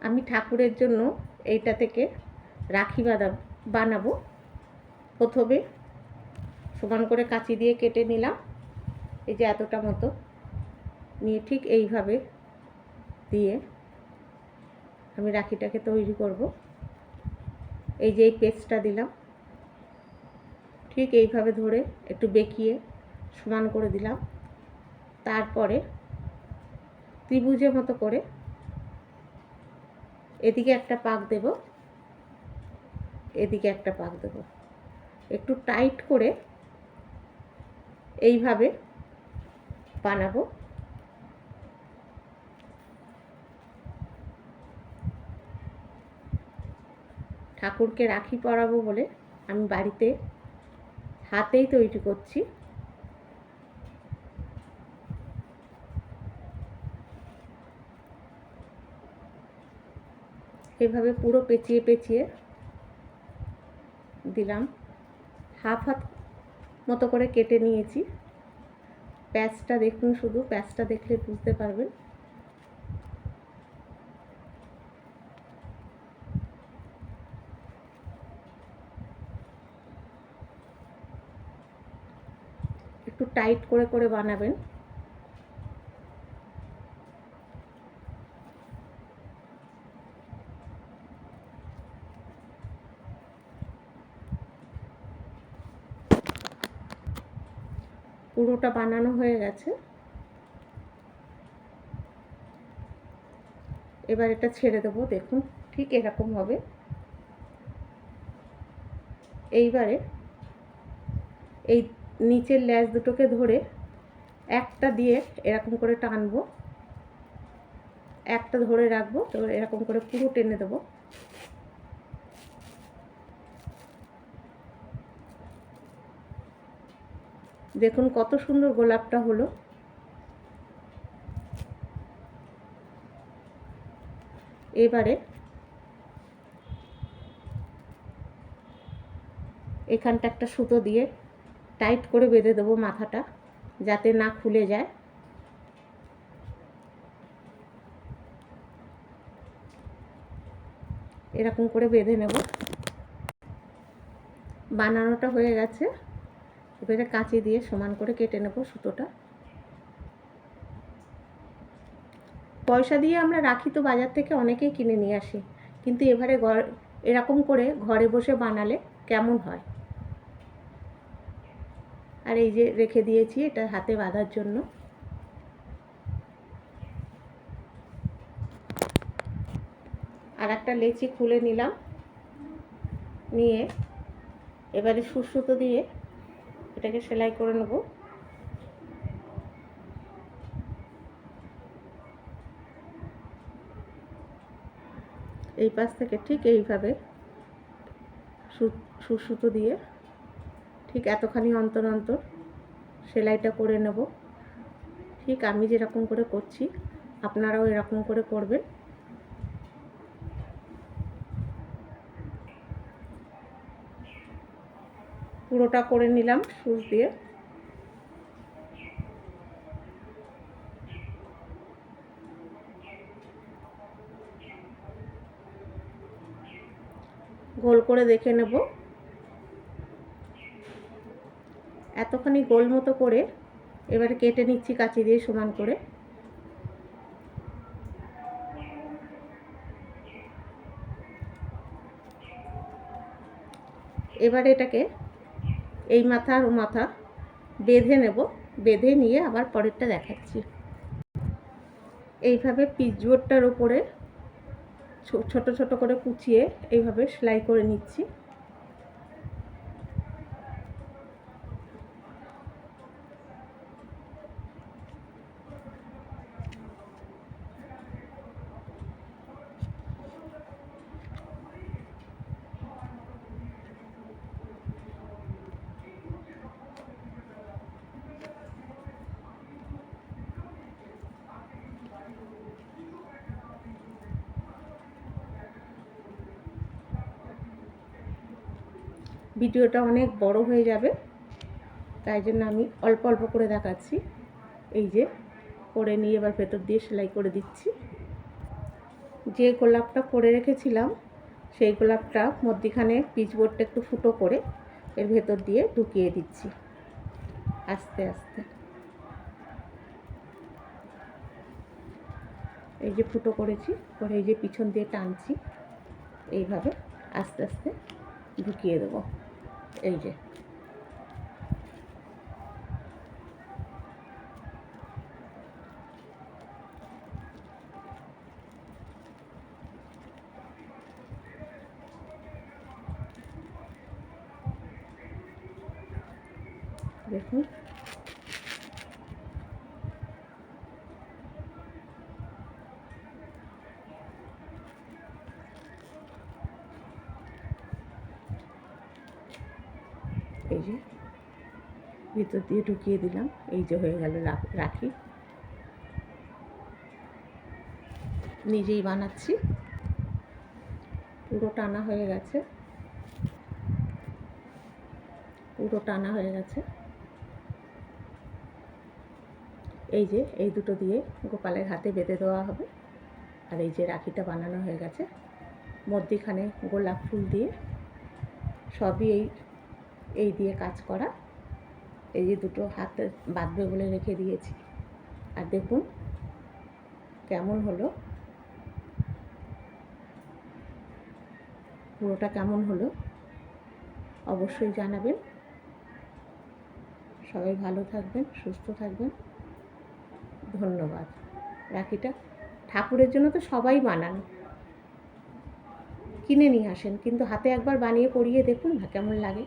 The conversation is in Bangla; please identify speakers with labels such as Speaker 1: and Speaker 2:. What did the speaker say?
Speaker 1: আমি ঠাকুরের জন্য এইটা থেকে রাখি বাঁধা বানাবো। প্রথমে সমান করে কাঁচি দিয়ে কেটে নিলাম। এই যে এতটা মতো। নিয়ে ঠিক এইভাবে দিয়ে আমি রাখিটাকে তৈরি করব। এই যে এই পেস্টটা দিলাম। ঠিক এইভাবে ধরে একটু বেঁকিয়ে সমান করে দিলাম। তারপরে ত্রিভুজের মতো করে এদিকে একটা পাক দেব। এদিকে একটা পাক দেব। একটু টাইট করে এইভাবে বানাবো। ঠাকুরকে রাখি পরাবো বলে আমি বাড়িতে হাতেই তৈরি করছি। এভাবে পুরো পেঁচিয়ে পেঁচিয়ে দিলাম। হাফ হাত মতো করে কেটে নিয়েছি। প্যাচটা দেখুন শুধু, প্যাচটা দেখলে বুঝতে পারবেন। একটু টাইট করে করে বানাবেন। পুরোটা বানানো হয়ে গেছে। এবার এটা ছেড়ে দেবো, দেখুন ঠিক এরকম হবে। এইবারে এই নিচের ল্যাজ দুটোকে ধরে একটা দিয়ে এরকম করে টানবো। একটা ধরে রাখব, তো এরকম করে পুরো টেনে দেবো। দেখুন কত সুন্দর গোলাপটা হলো। এবারে এখানটা একটা সুতো দিয়ে টাইট করে বেঁধে দেবো মাথাটা, যাতে না খুলে যায়। এরকম করে বেঁধে নেব। বানানোটা হয়ে গেছে। এবারে কাঁচি দিয়ে সমান করে কেটে নেব সুতোটা। পয়সা দিয়ে আমরা রাখি তো বাজার থেকে অনেকেই কিনে নিয়ে আসি, কিন্তু এবারে ঘর, এরকম করে ঘরে বসে বানালে কেমন হয়? আর এই যে রেখে দিয়েছি এটা হাতে বাঁধার জন্য। আর একটা লেচি খুলে নিলাম। নিয়ে এবারে সুসুতো দিয়ে এটাকে সেলাই করে নেব। এই পাশ থেকে ঠিক এইভাবে সুসুতো দিয়ে ঠিক এতখানি অন্তর অন্তর সেলাইটা করে নেব। ঠিক আমি যেরকম করে করছি, আপনারাও এরকম করে করবেন। পুরোটা করে নিলাম সুচ দিয়ে। গোল করে দেখে নেব। এতখানি গোল মতো করে এবারে কেটে নিচ্ছি কাঁচি দিয়ে সমান করে। এবারে এটাকে এই মাথা আর মাথা বেঁধে নেব, বেঁধে নিয়ে আবার পরেরটা দেখাচ্ছি। এইভাবে পিচবোর্ডটার ওপরে ছোট ছোট করে কুচিয়ে এইভাবে সেলাই করে নিচ্ছি। ভিডিওটা অনেক বড় হয়ে যাবে। তাই জন্য আমি অল্প অল্প করে দেখাচ্ছি। এই যে, করে নিয়ে এবার ভেতর দিয়ে সেলাই করে দিচ্ছি। যে গোলাপটা করে রেখেছিলাম, সেই গোলাপটা মধ্যিখানে পিচবোর্ডটা একটু ফুটো করে এর ভেতর দিয়ে ঢুকিয়ে দিচ্ছি। আস্তে আস্তে। এই যে ফুটো করেছি, করে এই যে পিছন দিয়ে টানছি। এইভাবে আস্তে আস্তে ঢুকিয়ে দেবো। এই যে। দেখুন। এই যে ভিতর দিয়ে ঢুকিয়ে দিলাম। এই যে হয়ে গেল রাখি। নিজেই বানাচ্ছি। পুরো টানা হয়ে গেছে। পুরো টানা হয়ে গেছে। এই যে, এই দুটো দিয়ে গোপালের হাতে বেঁধে দেওয়া হবে। আর এই যে রাখিটা বানানো হয়ে গেছে। মধ্যিখানে গোলাপ ফুল দিয়ে সবই এই এই দিয়ে কাজ করা। এই যে দুটো হাত বাঁধবে বলে রেখে দিয়েছি। আর দেখুন কেমন হলো। পুরোটা কেমন হলো অবশ্যই জানাবেন। সবাই ভালো থাকবেন, সুস্থ থাকবেন। ধন্যবাদ। রাখিটা। ঠাকুরের জন্য তো সবাই বানান। কিনে নিয়ে আসেন, কিন্তু হাতে একবার বানিয়ে পরিয়ে দেখুন না কেমন লাগে।